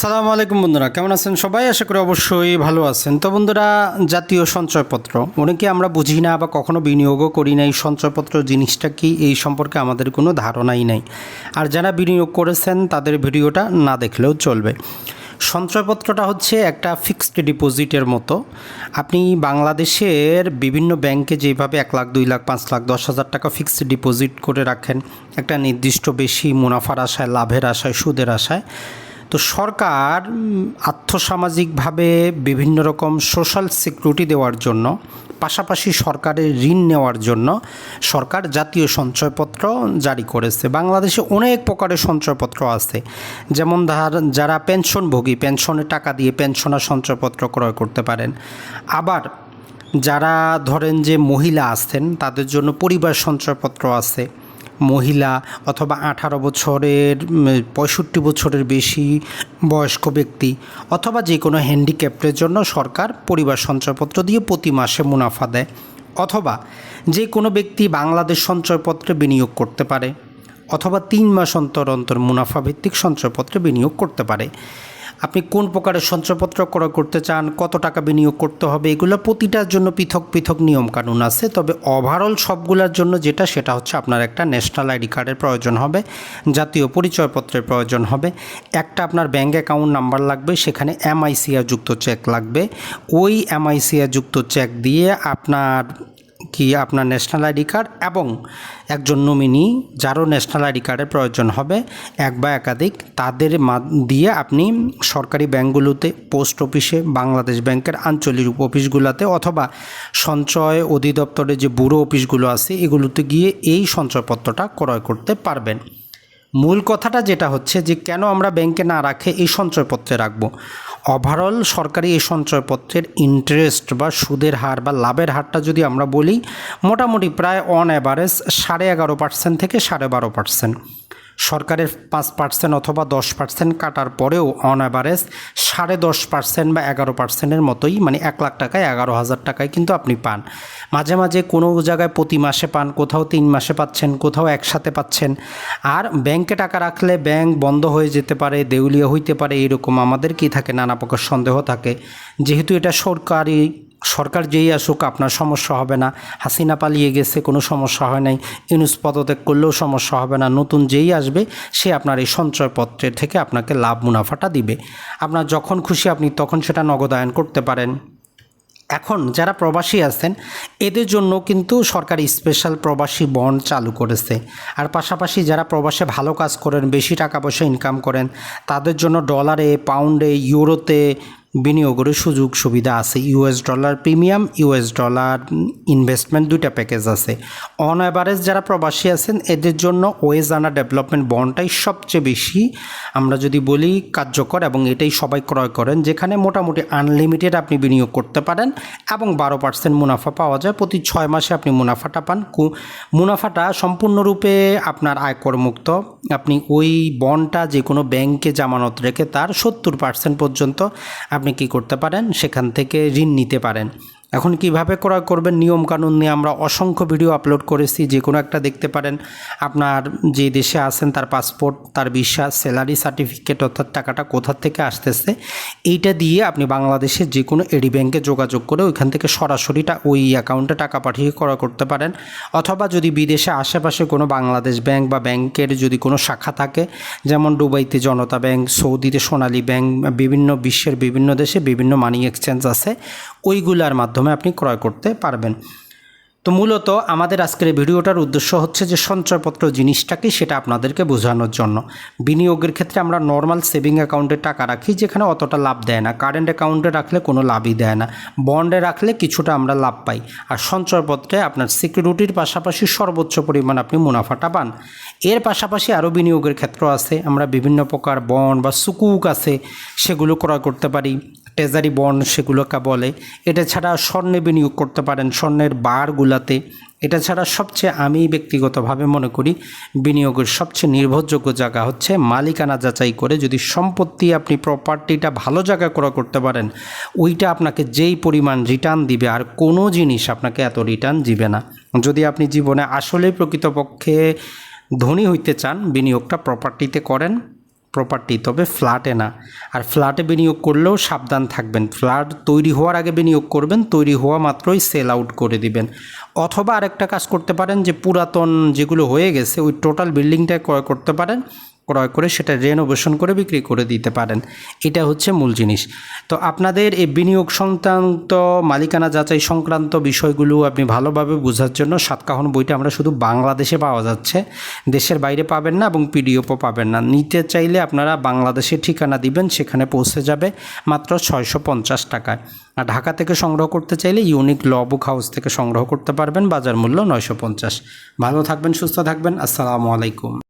সালামু আলাইকুম বন্ধুরা, কেমন আছেন সবাই? আশা করি অবশ্যই ভালো আছেন। তো বন্ধুরা, জাতীয় সঞ্চয়পত্র অনেকে আমরা বুঝি না বা কখনো বিনিয়োগও করি না এই সঞ্চয়পত্র জিনিসটা কি? এই সম্পর্কে আমাদের কোনো ধারণাই নেই। আর যারা বিনিয়োগ করেছেন, তাদের ভিডিওটা না দেখলেও চলবে। সঞ্চয়পত্রটা হচ্ছে একটা ফিক্সড ডিপোজিটের মতো। আপনি বাংলাদেশের বিভিন্ন ব্যাংকে যেভাবে এক লাখ, দুই লাখ, পাঁচ লাখ, দশ হাজার টাকা ফিক্সড ডিপোজিট করে রাখেন, একটা নির্দিষ্ট বেশি মুনাফার আশায়, লাভের আশায়, সুদের আশায় তো সরকার আর্থসামাজিকভাবে বিভিন্ন রকম সোশ্যাল সিকিউরিটি দেওয়ার জন্য, পাশাপাশি সরকারের ঋণ নেওয়ার জন্য সরকার জাতীয় সঞ্চয়পত্র জারি করেছে। বাংলাদেশে অনেক প্রকারের সঞ্চয়পত্র আছে। যেমন ধার, যারা পেনশনভোগী পেনশনের টাকা দিয়ে পেনশনার সঞ্চয়পত্র ক্রয় করতে পারেন। আবার যারা ধরেন যে মহিলা আছেন, তাদের জন্য পরিবার সঞ্চয়পত্র আছে। মহিলা অথবা আঠারো বছরের পঁয়ষট্টি বছরের বেশি বয়স্ক ব্যক্তি অথবা যে কোনো হ্যান্ডিক্যাপ্টের জন্য সরকার পরিবার সঞ্চয়পত্র দিয়ে প্রতি মাসে মুনাফা দেয় অথবা যে কোনো ব্যক্তি বাংলাদেশ সঞ্চয়পত্রে বিনিয়োগ করতে পারে অথবা তিন মাস অন্তর অন্তর মুনাফা ভিত্তিক সঞ্চয়পত্রে বিনিয়োগ করতে পারে। আপনি কোন প্রকারের সঞ্চয়পত্র ক্রয় করতে চান, কত টাকা বিনিয়োগ করতে হবে, এগুলো প্রতিটার জন্য পৃথক পৃথক নিয়মকানুন আছে। তবে ওভারঅল সবগুলোর জন্য যেটা, সেটা হচ্ছে আপনার একটা ন্যাশনাল আইডি কার্ডের প্রয়োজন হবে, জাতীয় পরিচয়পত্রের প্রয়োজন হবে। একটা আপনার ব্যাঙ্ক অ্যাকাউন্ট নাম্বার লাগবে, সেখানে এমআইসিআর যুক্ত চেক লাগবে। ওই এমআইসিআর যুক্ত চেক দিয়ে আপনার কি আপনার ন্যাশনাল আইডি কার্ড এবং একজন নমিনি যারও ন্যাশনাল আইডি কার্ডের প্রয়োজন হবে, এক বা একাধিক, তাদের দিয়ে আপনি সরকারি ব্যাঙ্কগুলোতে পোস্ট অফিসে বাংলাদেশ ব্যাংকের আঞ্চলিক অফিসগুলোতে অথবা সঞ্চয় অধিদপ্তরের যে ব্যুরো অফিসগুলো আছে, এগুলোতে গিয়ে এই সঞ্চয়পত্রটা ক্রয় করতে পারবেন। মূল কথাটা যেটা হচ্ছে যে কেন আমরা ব্যাংকে না রাখে এই সঞ্চয়পত্রে রাখব? ওভারঅল সরকারি এই সঞ্চয়পত্রের ইন্টারেস্ট বা সুদের হার বা লাভের হারটা যদি আমরা বলি, মোটামুটি প্রায় অন অ্যাভারেজ সাড়ে এগারো পার্সেন্ট থেকে সাড়ে বারো পার্সেন্ট সরকারের পাঁচ পার্সেন্ট অথবা দশ পার্সেন্ট কাটার পরেও অন অ্যাভারেজ সাড়ে দশ পার্সেন্ট বা এগারো পার্সেন্টের মতোই মানে এক লাখ টাকায় এগারো হাজার টাকায় কিন্তু আপনি পান। মাঝে মাঝে কোনো জায়গায় প্রতি মাসে পান, কোথাও তিন মাসে পাচ্ছেন, কোথাও একসাথে পাচ্ছেন। আর ব্যাংকে টাকা রাখলে ব্যাংক বন্ধ হয়ে যেতে পারে, দেউলিয়া হইতে পারে, এরকম আমাদের কি থাকে? নানা প্রকার সন্দেহ থাকে। যেহেতু এটা সরকারি সরকার যেই আসুক, আপনার সমস্যা হবে না। হাসিনা পালিয়ে গেছে, কোনো সমস্যা হয় নাই। ইউনুস পদত্যাগ করলেও সমস্যা হবে না। নতুন যেই আসবে, সে আপনার এই সঞ্চয়পত্রের থেকে আপনাকে লাভ মুনাফাটা দিবে। আপনার যখন খুশি আপনি তখন সেটা নগদায়ন করতে পারেন। এখন যারা প্রবাসী আছেন, এদের জন্য কিন্তু সরকার স্পেশাল প্রবাসী বন্ড চালু করেছে। আর পাশাপাশি যারা প্রবাসে ভালো কাজ করেন, বেশি টাকা পয়সা ইনকাম করেন, তাদের জন্য ডলারে পাউন্ডে ইউরোতে বিনিয়োগের সুযোগ সুবিধা আছে। US dollar premium US dollar investment দুইটা প্যাকেজ আছে। অন অ্যাভারেজ যারা প্রবাসী আছেন, এদের জন্য ওয়েজ আনা ডেভেলপমেন্ট বন্ডটাই সবচেয়ে বেশি। আমরা যদি বলি কার্যকর এবং এটাই সবাই ক্রয় করেন, যেখানে মোটামুটি আনলিমিটেড আপনি বিনিয়োগ করতে পারেন এবং বারো পার্সেন্ট মুনাফা পাওয়া যায়। প্রতি ছয় মাসে আপনি মুনাফাটা পান। মুনাফাটা সম্পূর্ণরূপে আপনার আয়কর মুক্ত আপনি ওই বন্ডটা যে কোনো ব্যাংকে জামানত রেখে তার সত্তর পার্সেন্ট পর্যন্ত আপনি কি করতে পারেন? সেখান থেকে ঋণ নিতে পারেন। এখন কীভাবে ক্রয় করবেন? নিয়ম কানুন নিয়ে আমরা অসংখ্য ভিডিও আপলোড করেছি, যে কোনো একটা দেখতে পারেন। আপনার যে দেশে আছেন, তার পাসপোর্ট তার ভিসা স্যালারি সার্টিফিকেট অর্থাৎ টাকাটা কোথা থেকে আসতেছে, এইটা দিয়ে আপনি বাংলাদেশে যে কোনো এডি ব্যাংকে যোগাযোগ করে ওইখান থেকে সরাসরি ওই অ্যাকাউন্টে টাকা পাঠিয়ে ক্রয় করতে পারেন। অথবা যদি বিদেশে আশেপাশে কোনো বাংলাদেশ ব্যাংক বা ব্যাংকের যদি কোনো শাখা থাকে, যেমন দুবাইতে জনতা ব্যাংক সৌদিতে সোনালী ব্যাংক বিভিন্ন বিশ্বের বিভিন্ন দেশে বিভিন্ন মানি এক্সচেঞ্জ আছে ওইগুলার মাধ্যমে আপনি ক্রয় করতে পারবেন। তো মূলত আমাদের আজকের ভিডিওটার উদ্দেশ্য হচ্ছে যে সঞ্চয়পত্র জিনিসটা কি সেটা আপনাদেরকে বোঝানোর জন্য। বিনিয়োগের ক্ষেত্রে আমরা নর্মাল সেভিং অ্যাকাউন্টে টাকা রাখি যেখানে অতটা লাভ দেয় না। কারেন্ট অ্যাকাউন্টে রাখলে কোনো লাভই দেয় না। বন্ডে রাখলে কিছুটা আমরা লাভ পাই। আর সঞ্চয়পত্রে আপনার সিকিউরিটির পাশাপাশি সর্বোচ্চ পরিমাণ আপনি মুনাফাটা পান। এর পাশাপাশি আরও বিনিয়োগের ক্ষেত্র আছে। আমরা বিভিন্ন প্রকার বন্ড বা সুকুক আছে, সেগুলো ক্রয় করতে পারি। ট্রেজারি বন্ড সেগুলোকে বলে। এটা ছাড়া স্বর্ণে বিনিয়োগ করতে পারেন স্বর্ণের বারগুলাতে। এটা ছাড়া সবচেয়ে আমি ব্যক্তিগতভাবে মনে করি বিনিয়োগের সবচেয়ে নির্ভরযোগ্য জায়গা হচ্ছে মালিকানা যাচাই করে যদি সম্পত্তি আপনি প্রপার্টিটা ভালো জায়গা ক্রয় করতে পারেন, ওইটা আপনাকে যেই পরিমাণ রিটার্ন দিবে আর কোনো জিনিস আপনাকে এত রিটার্ন দিবে না। যদি আপনি জীবনে আসলেই প্রকৃতপক্ষে ধনী হইতে চান, বিনিয়োগটা প্রপার্টিতে করেন। প্রপার্টি তবে ফ্ল্যাটে না। আর ফ্ল্যাটে বিনিয়োগ করলেও সাবধান থাকবেন। ফ্ল্যাট তৈরি হওয়ার আগে বিনিয়োগ করবেন, তৈরি হওয়া মাত্রই সেল আউট করে দিবেন। অথবা আরেকটা কাজ করতে পারেন যে পুরাতন যেগুলো হয়ে গেছে, ওই টোটাল বিল্ডিংটা ক্রয় করতে পারেন। ক্রয় করে সেটা রেনোভেশন করে বিক্রি করে দিতে পারেন। এটা হচ্ছে মূল জিনিস। তো আপনাদের এই বিনিয়োগ সংক্রান্ত, মালিকানা যাচাই সংক্রান্ত বিষয়গুলো আপনি ভালোভাবে বোঝার জন্য সাতকাহন বইটা আমরা শুধু বাংলাদেশে পাওয়া যাচ্ছে। দেশের বাইরে পাবেন না এবং পিডিএফও পাবেন না। নিতে চাইলে আপনারা বাংলাদেশে ঠিকানা দিবেন, সেখানে পৌঁছে যাবে মাত্র ছয়শো পঞ্চাশ টাকায়। আর ঢাকা থেকে সংগ্রহ করতে চাইলে ইউনিক ল বুক হাউস থেকে সংগ্রহ করতে পারবেন, বাজার মূল্য নয়শো পঞ্চাশ। ভালো থাকবেন, সুস্থ থাকবেন। আসসালামু আলাইকুম।